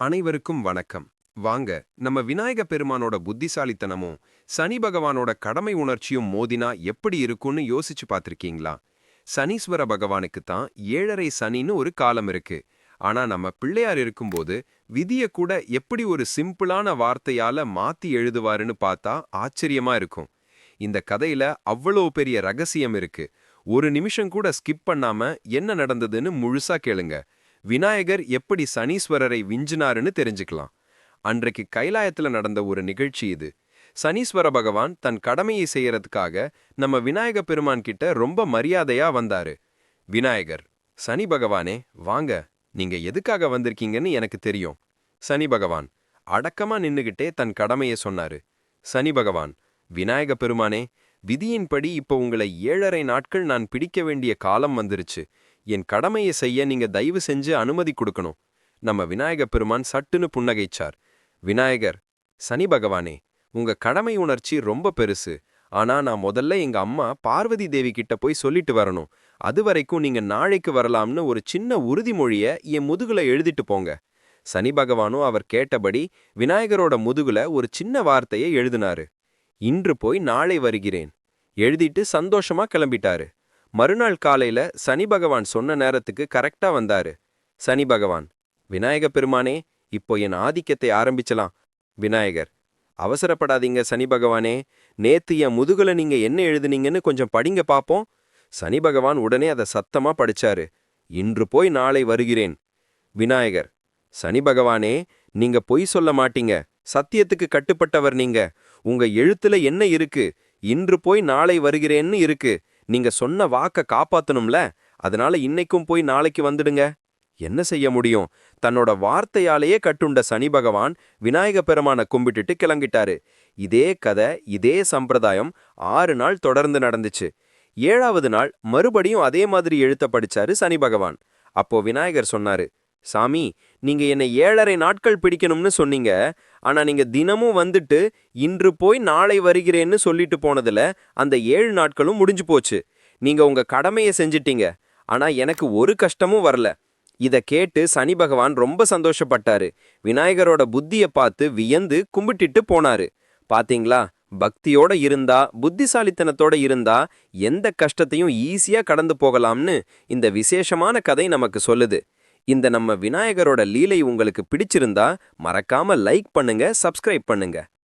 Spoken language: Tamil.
அனைவருக்கும் வணக்கம். வாங்க நம்ம விநாயக பெருமானோட புத்திசாலித்தனமும் சனி பகவானோட கடமை உணர்ச்சியும் மோதினா எப்படி இருக்கும்னு யோசிச்சு பார்த்துருக்கீங்களா? சனீஸ்வர பகவானுக்கு தான் ஏழரை சனின்னு ஒரு காலம் இருக்கு. ஆனா நம்ம பிள்ளையார் இருக்கும்போது விதிய கூட எப்படி ஒரு சிம்பிளான வார்த்தையால மாத்தி எழுதுவாருன்னு பார்த்தா ஆச்சரியமா இருக்கும். இந்த கதையில அவ்வளோ பெரிய ரகசியம் இருக்கு. ஒரு நிமிஷம் கூட ஸ்கிப் பண்ணாம என்ன நடந்ததுன்னு முழுசா கேளுங்க. விநாயகர் எப்படி சனீஸ்வரரை விஞ்சினாருன்னு தெரிஞ்சுக்கலாம். அன்றைக்கு கைலாயத்துல நடந்த ஒரு நிகழ்ச்சி இது. சனீஸ்வர பகவான் தன் கடமையை செய்யறதுக்காக நம்ம விநாயக பெருமான் கிட்ட ரொம்ப மரியாதையா வந்தாரு. விநாயகர் சனி பகவானே வாங்க நீங்க எதுக்காக வந்திருக்கீங்கன்னு எனக்கு தெரியும். சனி பகவான் அடக்கமா நின்னுகிட்டே தன் கடமையை சொன்னாரு. சனி பகவான் விநாயக பெருமானே விதியின்படி இப்போ உங்களை ஏழரை நாட்கள் நான் பிடிக்க வேண்டிய காலம் வந்துருச்சு. என் கடமையை செய்ய நீங்க தயவு செஞ்சு அனுமதி கொடுக்கணும். நம்ம விநாயக பெருமான் சட்டுன்னு புன்னகைச்சார். விநாயகர் சனி பகவானே உங்க கடமை உணர்ச்சி ரொம்ப பெருசு. ஆனா நான் முதல்ல எங்க அம்மா பார்வதி தேவி கிட்ட போய் சொல்லிட்டு வரணும். அது வரைக்கும் நீங்க நாளைக்கு வரலாம்னு ஒரு சின்ன உறுதிமொழிய என் முதுகுல எழுதிட்டு போங்க. சனி பகவானும் அவர் கேட்டபடி விநாயகரோட முதுகுல ஒரு சின்ன வார்த்தையை எழுதினாரு. இன்று போய் நாளை வருகிறேன். எழுதிட்டு சந்தோஷமா கிளம்பிட்டாரு. மறுநாள் காலையில சனி பகவான் சொன்ன நேரத்துக்கு கரெக்டா வந்தாரு. சனி பகவான் விநாயக பெருமானே இப்போ என் ஆதிக்கத்தை ஆரம்பிச்சலாம். விநாயகர் அவசரப்படாதீங்க சனி பகவானே. நேத்து என் முதுகுல நீங்க என்ன எழுதுனீங்கன்னு கொஞ்சம் படிங்க பாப்போம். சனி பகவான் உடனே அதை சத்தமா படிச்சாரு. இன்று போய் நாளை வருகிறேன். விநாயகர் சனி பகவானே நீங்க பொய் சொல்ல மாட்டீங்க. சத்தியத்துக்கு கட்டுப்பட்டவர் நீங்க. உங்க எழுத்துல என்ன இருக்கு? இன்று போய் நாளை வருகிறேன்னு இருக்கு. நீங்க சொன்ன வாக்க காப்பாத்தணும்ல அதனால இன்னைக்கும் போய் நாளைக்கு வந்துடுங்க. என்ன செய்ய முடியும்? தன்னோட வார்த்தையாலேயே கட்டுண்ட சனி பகவான் விநாயக பெருமான கும்பிட்டுட்டு கிளம்பிட்டாரு. இதே கதை இதே சம்பிரதாயம் ஆறு நாள் தொடர்ந்து நடந்துச்சு. ஏழாவது நாள் மறுபடியும் அதே மாதிரி எழுத்த படிச்சாரு சனி பகவான். அப்போ விநாயகர் சொன்னாரு சாமி நீங்க என்னை ஏழரை நாட்கள் பிடிக்கணும்னு சொன்னீங்க. ஆனா நீங்க தினமும் வந்துட்டு இன்று போய் நாளை வருகிறேன்னு சொல்லிட்டு போனதுல அந்த ஏழு நாட்களும் முடிஞ்சு போச்சு. நீங்க உங்க கடமையை செஞ்சிட்டீங்க. ஆனா எனக்கு ஒரு கஷ்டமும் வரல. இத கேட்டு சனி பகவான் ரொம்ப சந்தோஷப்பட்டாரு. விநாயகரோட புத்திய பார்த்து வியந்து கும்பிட்டுட்டு போனாரு. பாத்தீங்களா? பக்தியோட இருந்தா புத்திசாலித்தனத்தோட இருந்தா எந்த கஷ்டத்தையும் ஈஸியா கடந்து போகலாம்னு இந்த விசேஷமான கதை நமக்கு சொல்லுது. இந்த நம்ம விநாயகரோட லீலை உங்களுக்கு பிடிச்சிருந்தா மறக்காம லைக் பண்ணுங்க சப்ஸ்கிரைப் பண்ணுங்க.